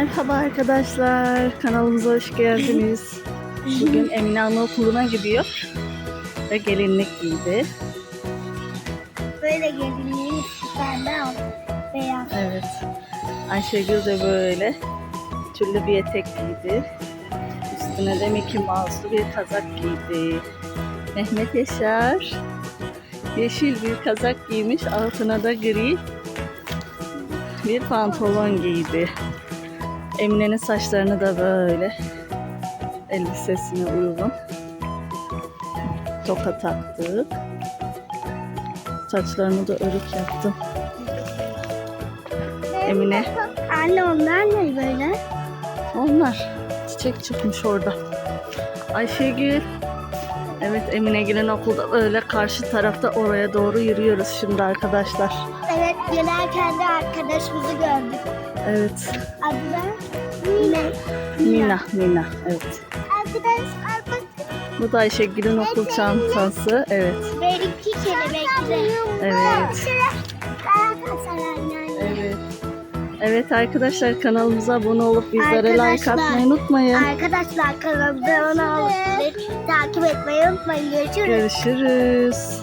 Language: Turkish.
Merhaba arkadaşlar, kanalımıza hoş geldiniz. Bugün Emine Anaokulu'na gidiyor ve gelinlik giydi. Böyle gelinliğin pembe. Beyaz. Evet, Ayşegül de böyle tüllü bir etek giydi. Üstüne de Mickey Mouse'lu bir kazak giydi. Mehmet Yaşar yeşil bir kazak giymiş, altına da gri bir pantolon giydi. Emine'nin saçlarını da böyle elbisesine uygun toka taktık. Saçlarını da örük yaptım. Emine. Anne onlar ne böyle? Onlar çiçek çıkmış orada. Ayşegül. Evet Eminegil'in okulda böyle karşı tarafta oraya doğru yürüyoruz şimdi arkadaşlar. Evet gelirken de arkadaşımızı gördük. Evet. Adı da Mine. Mina, Mina. Evet. Arkadaşlar bak Bu da Ayşegül'ün okul çantası. Evet. benimki kelebekli. Evet. Evet. Evet arkadaşlar kanalımıza abone olup bizlere like atmayı unutmayın. Arkadaşlar kanalımıza abone olup takip etmeyi unutmayın. Görüşürüz. Görüşürüz.